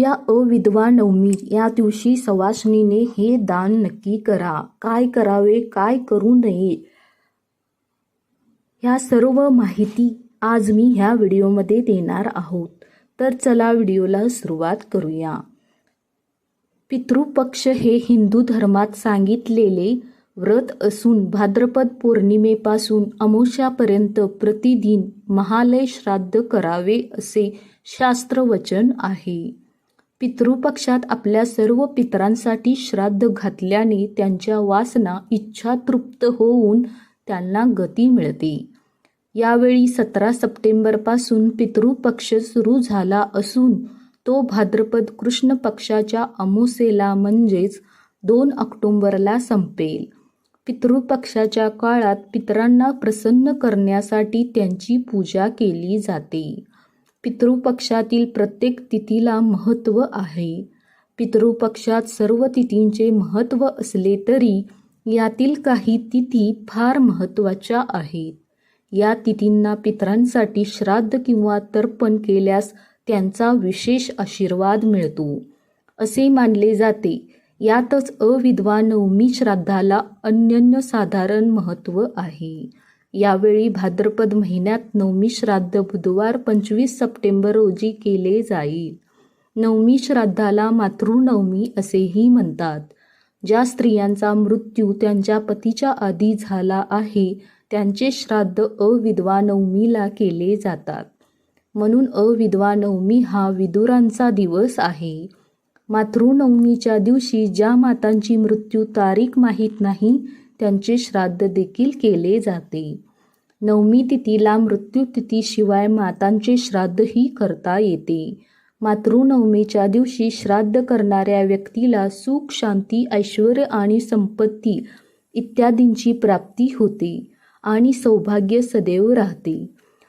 उद्या अविधवा नवमी. या दिवशी सवाष्णीने हे दान नक्की करा. काय करावे काय करू नये ह्या सर्व माहिती आज मी ह्या व्हिडिओमध्ये देणार आहोत. तर चला व्हिडिओला सुरुवात करूया. पितृपक्ष हे हिंदू धर्मात सांगितलेले व्रत असून भाद्रपद पौर्णिमेपासून अमोशापर्यंत प्रतिदिन महालय श्राद्ध करावे असे शास्त्रवचन आहे. पितृपक्षात आपल्या सर्व पितरांसाठी श्राद्ध घातल्याने त्यांच्या वासना इच्छा तृप्त होऊन त्यांना गती मिळते. यावेळी सतरा सप्टेंबरपासून पितृपक्ष सुरू झाला असून तो भाद्रपद कृष्ण पक्षाच्या अमुसेला म्हणजेच दोन ऑक्टोंबरला संपेल. पितृपक्षाच्या काळात पितरांना प्रसन्न करण्यासाठी त्यांची पूजा केली जाते. पितृपक्षातील प्रत्येक तिथीला महत्त्व आहे. पितृपक्षात सर्व तिथींचे महत्त्व असले तरी यातील काही तिथी फार महत्त्वाच्या आहेत. या तिथींना पितरांसाठी श्राद्ध किंवा तर्पण केल्यास त्यांचा विशेष आशीर्वाद मिळतो. असे मानले जाते. यातच अविधवा नवमी श्राद्धाला अनन्यसाधारण महत्त्व आहे. यावेळी भाद्रपद महिन्यात नवमी श्राद्ध बुधवार पंचवीस सप्टेंबर रोजी केले जाईल. नवमी श्राद्धाला मातृनवमी असेही म्हणतात. ज्या स्त्रियांचा मृत्यू त्यांच्या पतीच्या आधी झाला आहे त्यांचे श्राद्ध अविधवा नवमीला केले जातात. म्हणून अविधवा नवमी हा विदुरांचा दिवस आहे. मातृनवमीच्या दिवशी ज्या मातांची मृत्यू तारीख माहीत नाही त्यांचे श्राद्ध देखील केले जाते. नवमी तिथीला मृत्यूतिथीशिवाय मातांचे श्राद्धही करता येते. मातृनवमीच्या दिवशी श्राद्ध करणाऱ्या व्यक्तीला सुख शांती ऐश्वर आणि संपत्ती इत्यादींची प्राप्ती होते आणि सौभाग्य सदैव राहते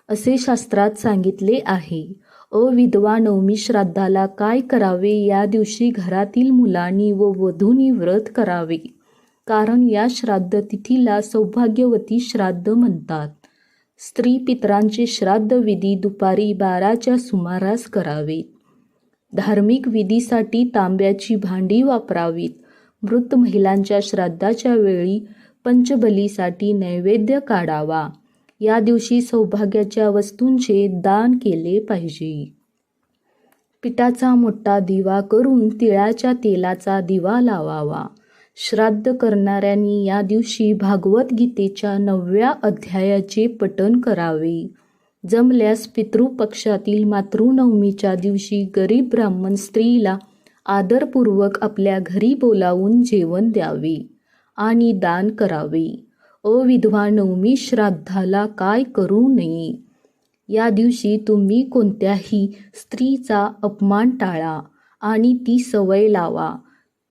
असे शास्त्रात सांगितले आहे. अविधवा नवमी श्राद्धाला काय करावे? या दिवशी घरातील मुलांनी व वधूंनी व्रत करावे. कारण या श्राद्ध तिथीला सौभाग्यवती श्राद्ध म्हणतात. स्त्री पितरांचे श्राद्ध विधी दुपारी बाराच्या सुमारास करावेत. धार्मिक विधीसाठी तांब्याची भांडी वापरावीत. मृत महिलांच्या श्राद्धाच्या वेळी पंचबलीसाठी नैवेद्य काढावा. या दिवशी सौभाग्याच्या वस्तूंचे दान केले पाहिजे. पिठाचा मोठा दिवा करून तिळाच्या तेलाचा दिवा लावावा. श्राद्ध करणाऱ्यांनी या दिवशी भागवत गीतेच्या नवव्या अध्यायाचे पठण करावे. जमल्यास पितृपक्षातील मातृनवमीच्या दिवशी गरीब ब्राह्मण स्त्रीला आदरपूर्वक आपल्या घरी बोलावून जेवण द्यावे आणि दान करावे. अविधवा नवमी श्राद्धाला काय करू नये? या दिवशी तुम्ही कोणत्याही स्त्रीचा अपमान टाळा आणि ती सवय लावा.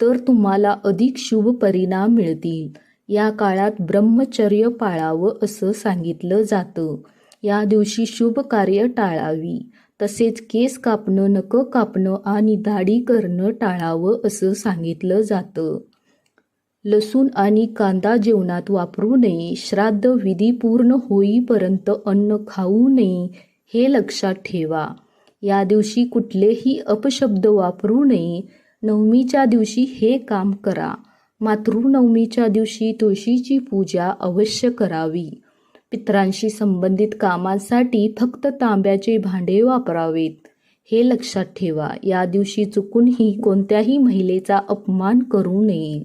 तर तुम्हाला अधिक शुभ परिणाम मिळतील. या काळात ब्रह्मचर्य पाळावं असं सांगितलं जातं. या दिवशी शुभ कार्य टाळावी. तसेच केस कापणं नकं कापणं आणि दाढी करणं टाळावं असं सांगितलं जातं. लसूण आणि कांदा जेवणात वापरू नये. श्राद्ध विधी पूर्ण होईपर्यंत अन्न खाऊ नये हे लक्षात ठेवा. या दिवशी कुठलेही अपशब्द वापरू नये. नवमीच्या दिवशी हे काम करा. मातृनवमीच्या दिवशी तुळशीची पूजा अवश्य करावी. पितरांशी संबंधित कामांसाठी फक्त तांब्याचे भांडे वापरावेत. हे लक्षात ठेवा या दिवशी चुकूनही कोणत्याही महिलेचा अपमान करू नये.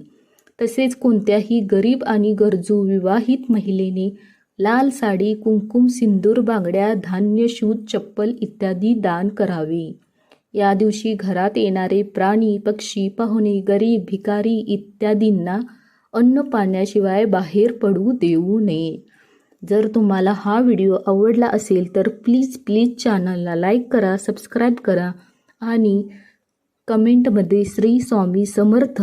तसेच कोणत्याही गरीब आणि गरजू विवाहित महिलेने लाल साडी कुंकुम सिंदूर बांगड्या धान्य शूज चप्पल इत्यादी दान करावे. या दिवशी घरात येणारे प्राणी पक्षी पाहुणे गरीब भिकारी इत्यादींना अन्न पाण्याशिवाय बाहेर पडू देऊ नये. जर तुम्हाला हा व्हिडिओ आवडला असेल तर प्लीज प्लीज चॅनलला लाईक करा सबस्क्राईब करा आणि कमेंटमध्ये श्री स्वामी समर्थ